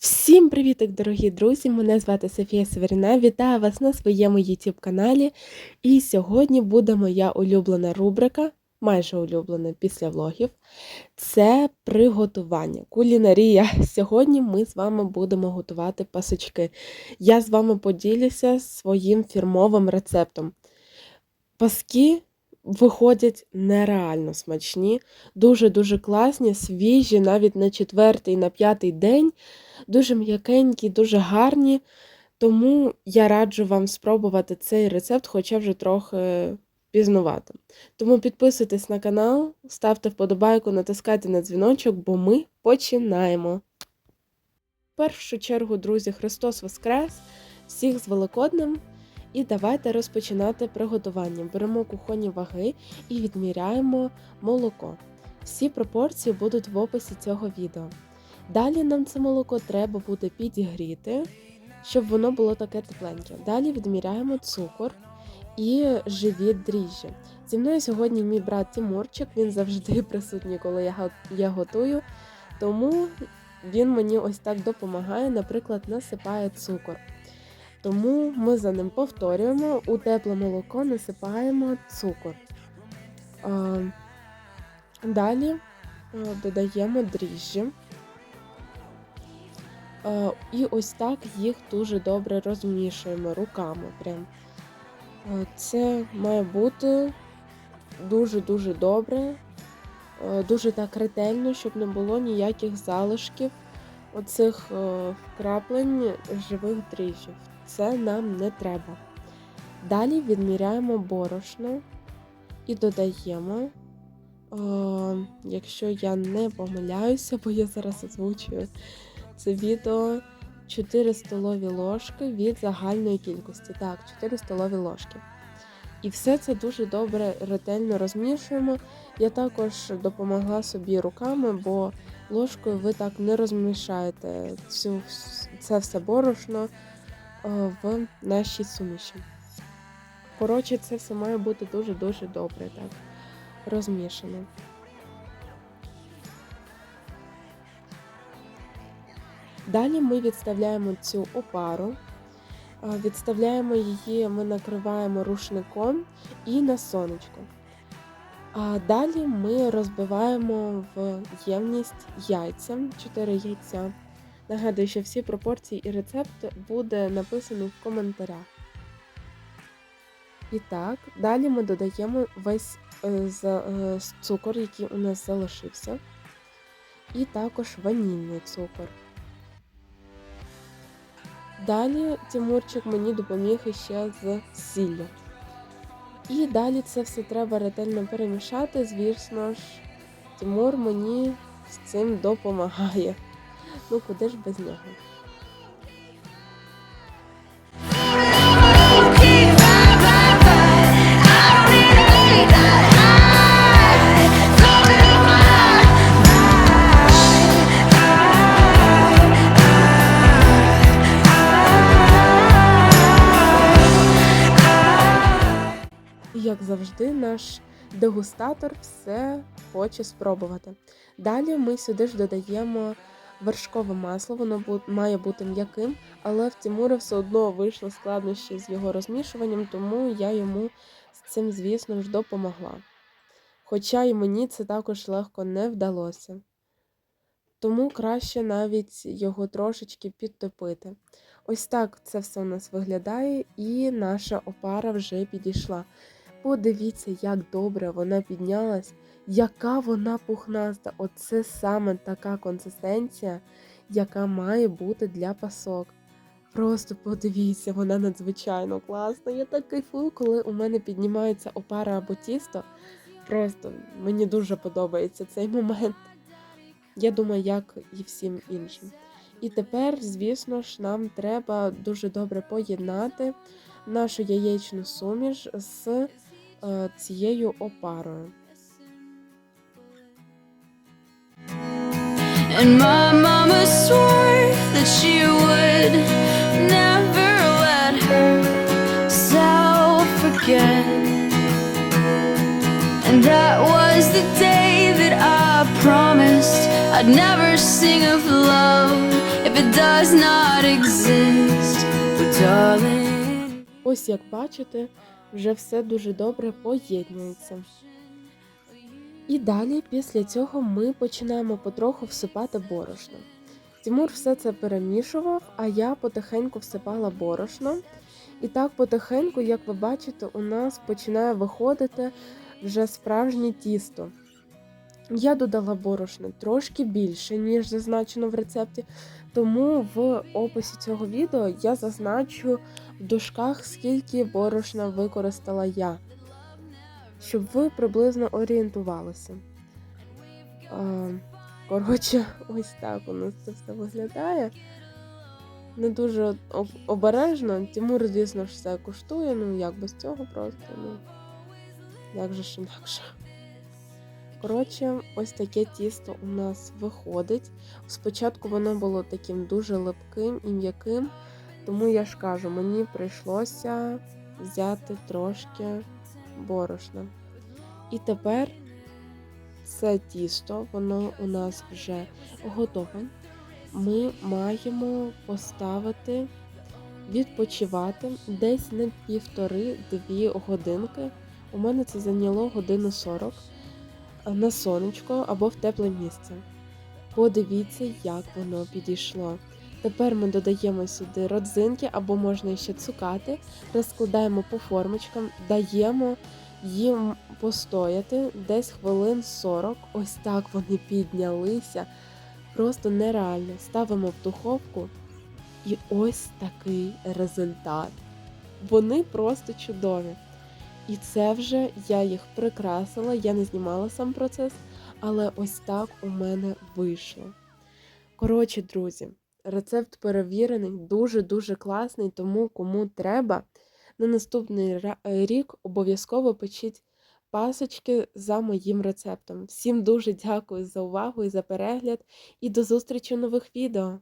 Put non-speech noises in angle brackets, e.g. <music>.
Всім привіток, дорогі друзі! Мене звати Софія Северина. Вітаю вас на своєму YouTube каналі. І сьогодні буде моя улюблена рубрика, майже улюблена після влогів. Це приготування, кулінарія. Сьогодні ми з вами будемо готувати пасочки. Я з вами поділюся своїм фірмовим рецептом. Паски виходять нереально смачні, дуже-дуже класні, свіжі, навіть на четвертий, на п'ятий день дуже м'якенькі, дуже гарні. Тому я раджу вам спробувати цей рецепт, хоча вже трохи пізнувати. Тому підписуйтесь на канал, ставте вподобайку, натискайте на дзвіночок, бо ми починаємо. В першу чергу, друзі, Христос Воскрес! Всіх з Великоднем! І давайте розпочинати приготування. Беремо кухонні ваги і відміряємо молоко. Всі пропорції будуть в описі цього відео. Далі нам це молоко треба буде підігріти, щоб воно було таке тепленьке. Далі відміряємо цукор і живі дріжджі. Зі мною сьогодні мій брат Тимурчик, він завжди <laughs> присутній, коли я, я готую, тому він мені ось так допомагає, наприклад, насипає цукор. Тому ми за ним повторюємо, у тепле молоко насипаємо цукор. Далі додаємо дріжджі. Е, І ось так їх дуже добре розмішуємо руками. Прям. Е, Це має бути дуже-дуже добре, е, дуже так ретельно, щоб не було ніяких залишків оцих е, вкраплень живих дріжджів. Це нам не треба. Далі відміряємо борошно і додаємо, е, якщо я не помиляюся, бо я зараз озвучую це відео 4 столові ложки від загальної кількості. Так, 4 столові ложки. І все це дуже добре, ретельно розмішуємо. Я також допомогла собі руками, бо ложкою ви так не розмішаєте цю, це все борошно в нашій суміші. Коротше, це все має бути дуже-дуже добре так розмішано. Далі ми відставляємо цю опару, відставляємо її, ми накриваємо рушником і на сонечко. А далі ми розбиваємо в ємність яйця, 4 яйця. Нагадую, що всі пропорції і рецепт буде написаний в коментарях. І так, далі ми додаємо весь е, е, цукор, який у нас залишився, і також ванільний цукор. Далі Тимурчик мені допоміг іще з сіллю. І далі це все треба ретельно перемішати. Звісно ж, Тимур мені з цим допомагає. Ну куди ж без нього? як завжди, наш дегустатор все хоче спробувати. Далі ми сюди ж додаємо вершкове масло, воно має бути м'яким, але в Тимура все одно вийшло складнощі з його розмішуванням, тому я йому з цим, звісно ж, допомогла. Хоча і мені це також легко не вдалося. Тому краще навіть його трошечки підтопити. Ось так це все у нас виглядає, і наша опара вже підійшла. Подивіться, як добре вона піднялась, яка вона пухнаста. Оце саме така консистенція, яка має бути для пасок. Просто подивіться, вона надзвичайно класна. Я так кайфую, коли у мене піднімається опара або тісто. Просто мені дуже подобається цей момент. Я думаю, як і всім іншим. І тепер, звісно ж, нам треба дуже добре поєднати нашу яєчну суміш з цією опарою. And my mama swore that she would never let herself forget. And that was the day that I promised. honest, I'd never sing of love if it does not exist. But darling, Ось як бачите, вже все дуже добре поєднується. І далі, після цього, ми починаємо потроху всипати борошно. Тимур все це перемішував, а я потихеньку всипала борошно. І так потихеньку, як ви бачите, у нас починає виходити вже справжнє тісто. Я додала борошна трошки більше, ніж зазначено в рецепті, тому в описі цього відео я зазначу в дужках, скільки борошна використала я, щоб ви приблизно орієнтувалися. Коротше, <laughs> ось так у нас це все виглядає. Не дуже обережно. Тимур, звісно ж, все куштує, ну як без цього просто. Ну, як же ж інакше. Коротше, ось таке тісто у нас виходить. Спочатку воно було таким дуже липким і м'яким, тому я ж кажу, мені прийшлося взяти трошки борошна. І тепер це тісто, воно у нас вже готове. Ми маємо поставити відпочивати десь на півтори-дві годинки. У мене це зайняло годину 40 на сонечко або в тепле місце. Подивіться, як воно підійшло. Тепер ми додаємо сюди родзинки або можна ще цукати, розкладаємо по формочкам, даємо їм постояти десь хвилин 40. Ось так вони піднялися. Просто нереально. Ставимо в духовку і ось такий результат. Вони просто чудові. І це вже я їх прикрасила, я не знімала сам процес, але ось так у мене вийшло. Коротше, друзі, рецепт перевірений, дуже-дуже класний, тому кому треба, на наступний рік обов'язково печіть пасочки за моїм рецептом. Всім дуже дякую за увагу і за перегляд, і до зустрічі у нових відео!